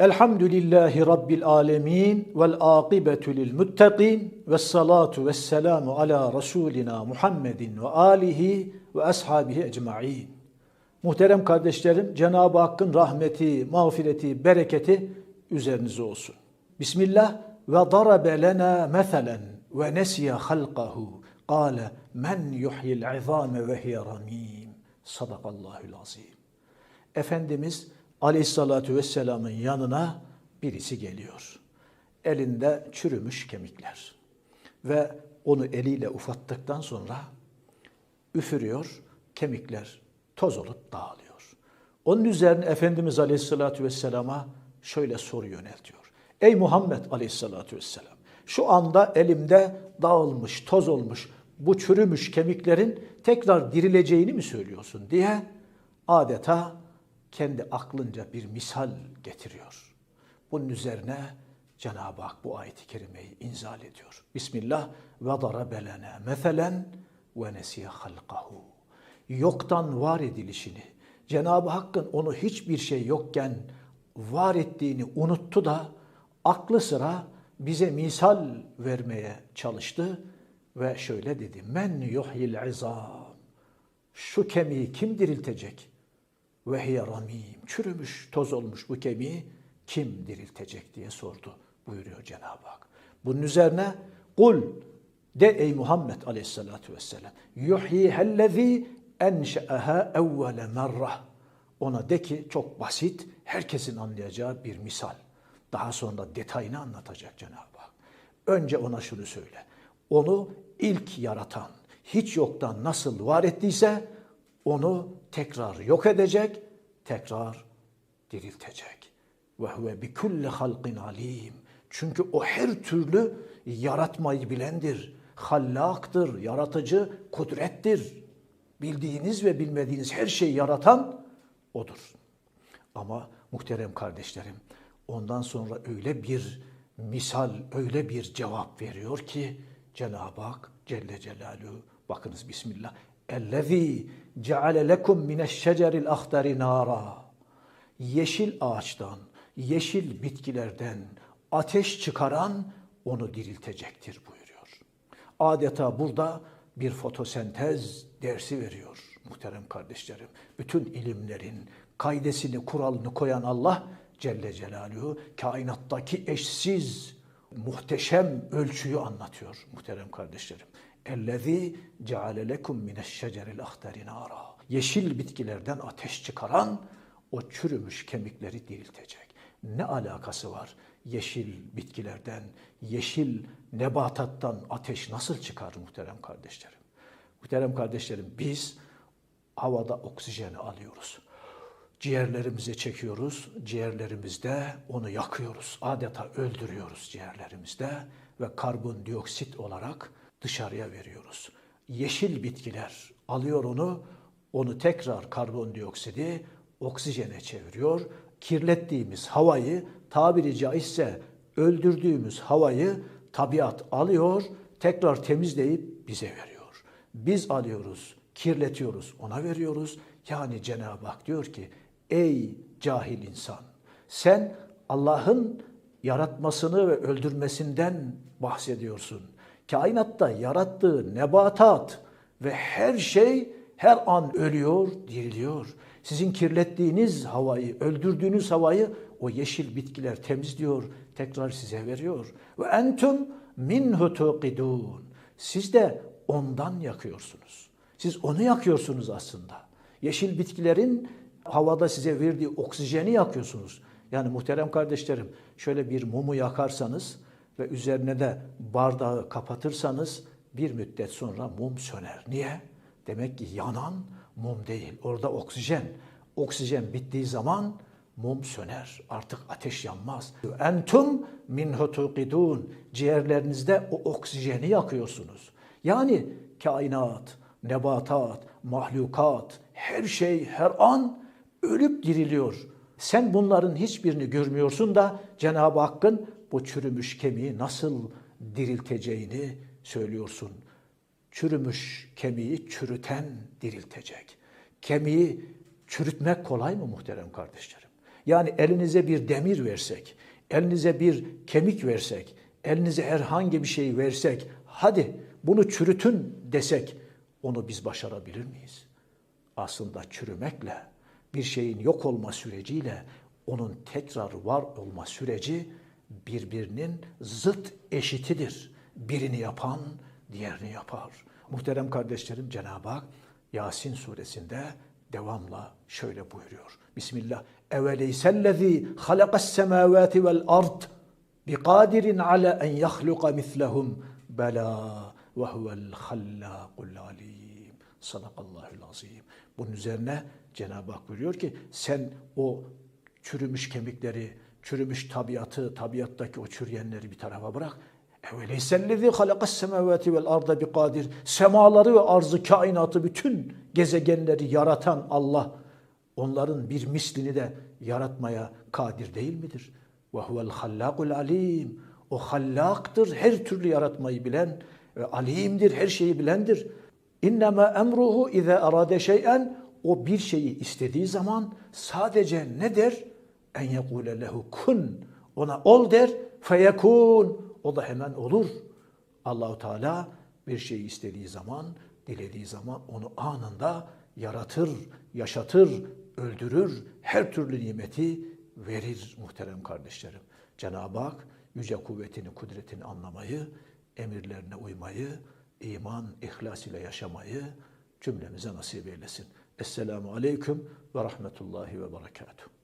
Elhamdülillahi Rabbil alemin vel akibetu lil muttaqin ve salatu ve selamu ala Resulina Muhammedin ve alihi ve ashabihi ecma'in. Muhterem kardeşlerim, Cenab-ı Hakk'ın rahmeti, mağfireti, bereketi üzerinize olsun. Bismillah ve darabe lena meselen ve nesiye halqahu. Kale men yuhyil izame ve hiye ramim. Sadakallahül azim. Efendimiz Aleyhissalatü vesselamın yanına birisi geliyor. Elinde çürümüş kemikler. Ve onu eliyle ufattıktan sonra üfürüyor, kemikler toz olup dağılıyor. Onun üzerine Efendimiz Aleyhisselatü Vesselam'a şöyle soru yöneltiyor. Ey Muhammed Aleyhisselatü Vesselam, şu anda elimde dağılmış, toz olmuş, bu çürümüş kemiklerin tekrar dirileceğini mi söylüyorsun diye adeta kendi aklınca bir misal getiriyor. Bunun üzerine Cenab-ı Hak bu ayeti kerimeyi inzal ediyor. Bismillah ve darabelene meselen ve nesiye halkahu. Yoktan var edilişini, Cenab-ı Hakk'ın onu hiçbir şey yokken var ettiğini unuttu da aklı sıra bize misal vermeye çalıştı ve şöyle dedi. Men yuhyil izam. Şu kemiği kim diriltecek? Ve hiye ramim. Çürümüş, toz olmuş bu kemiği kim diriltecek diye sordu buyuruyor Cenab-ı Hak. Bunun üzerine kul de ey Muhammed aleyhissalatu vesselam yuhyihellezî enşe'eha evvele merrah. Ona de ki çok basit, herkesin anlayacağı bir misal. Daha sonra detayını anlatacak Cenab-ı Hak. Önce ona şunu söyle. Onu ilk yaratan, hiç yoktan nasıl var ettiyse onu tekrar yok edecek, tekrar diriltecek. Ve huve bi kulli halqin alim. Çünkü o her türlü yaratmayı bilendir. Hallaktır, yaratıcı, kudrettir. Bildiğiniz ve bilmediğiniz her şeyi yaratan odur. Ama muhterem kardeşlerim, ondan sonra öyle bir misal, öyle bir cevap veriyor ki Cenab-ı Hak Celle Celaluhu bakınız Bismillah اَلَّذ۪ي جَعَلَ لَكُمْ مِنَ الشَّجَرِ الْاَخْتَرِ نَارًا Yeşil ağaçtan, yeşil bitkilerden ateş çıkaran onu diriltecektir buyuruyor. Adeta burada bir fotosentez dersi veriyor muhterem kardeşlerim. Bütün ilimlerin kaidesini, kuralını koyan Allah Celle Celaluhu kainattaki eşsiz, muhteşem ölçüyü anlatıyor muhterem kardeşlerim. Ellezî ceale lekum mineşşeceril ahteri nara. Yeşil bitkilerden ateş çıkaran o çürümüş kemikleri diriltecek. Ne alakası var? Yeşil bitkilerden, yeşil nebatattan ateş nasıl çıkar muhterem kardeşlerim? Muhterem kardeşlerim biz havada oksijeni alıyoruz. Ciğerlerimize çekiyoruz. Ciğerlerimizde onu yakıyoruz. Adeta öldürüyoruz ciğerlerimizde ve karbondioksit olarak dışarıya veriyoruz. Yeşil bitkiler alıyor onu, onu tekrar karbondioksidi oksijene çeviriyor. Kirlettiğimiz havayı tabiri caizse öldürdüğümüz havayı tabiat alıyor, tekrar temizleyip bize veriyor. Biz alıyoruz, kirletiyoruz, ona veriyoruz. Yani Cenab-ı Hak diyor ki, ey cahil insan, sen Allah'ın yaratmasını ve öldürmesinden bahsediyorsun kainatta yarattığı nebatat ve her şey her an ölüyor, diriliyor. Sizin kirlettiğiniz havayı, öldürdüğünüz havayı o yeşil bitkiler temizliyor, tekrar size veriyor. Ve entum minhu tuqidun. Siz de ondan yakıyorsunuz. Siz onu yakıyorsunuz aslında. Yeşil bitkilerin havada size verdiği oksijeni yakıyorsunuz. Yani muhterem kardeşlerim şöyle bir mumu yakarsanız ve üzerine de bardağı kapatırsanız bir müddet sonra mum söner. Niye? Demek ki yanan mum değil. Orada oksijen. Oksijen bittiği zaman mum söner. Artık ateş yanmaz. Entum min tuqidun. Ciğerlerinizde o oksijeni yakıyorsunuz. Yani kainat, nebatat, mahlukat, her şey her an ölüp diriliyor. Sen bunların hiçbirini görmüyorsun da Cenab-ı Hakk'ın bu çürümüş kemiği nasıl dirilteceğini söylüyorsun. Çürümüş kemiği çürüten diriltecek. Kemiği çürütmek kolay mı muhterem kardeşlerim? Yani elinize bir demir versek, elinize bir kemik versek, elinize herhangi bir şey versek, hadi bunu çürütün desek onu biz başarabilir miyiz? Aslında çürümekle, bir şeyin yok olma süreciyle onun tekrar var olma süreci birbirinin zıt eşitidir. Birini yapan diğerini yapar. Muhterem kardeşlerim Cenab-ı Hak Yasin suresinde devamla şöyle buyuruyor. Bismillah. Eveleysellezî halakas semâvâti vel ard biqadirin ala en yahluqa mislehum bela ve huvel hallâkul alim. Sadakallahul azim. Bunun üzerine Cenab-ı Hak buyuruyor ki sen o çürümüş kemikleri, çürümüş tabiatı, tabiattaki o çürüyenleri bir tarafa bırak. Eveleysellezî halakas semâvâti vel arda bi kadir. Semaları ve arzı, kainatı, bütün gezegenleri yaratan Allah onların bir mislini de yaratmaya kadir değil midir? Ve huvel hallâkul alim. O hallaktır, her türlü yaratmayı bilen ve alimdir, her şeyi bilendir. İnnemâ emruhu izâ arade şey'en o bir şeyi istediği zaman sadece ne der? En yekule lehu kun. Ona ol der, feyekun. O da hemen olur. Allahu Teala bir şeyi istediği zaman, dilediği zaman onu anında yaratır, yaşatır, öldürür, her türlü nimeti verir muhterem kardeşlerim. Cenab-ı Hak yüce kuvvetini, kudretini anlamayı, emirlerine uymayı, iman, ihlas ile yaşamayı cümlemize nasip eylesin. Esselamu Aleyküm ve Rahmetullahi ve Berekatuhu.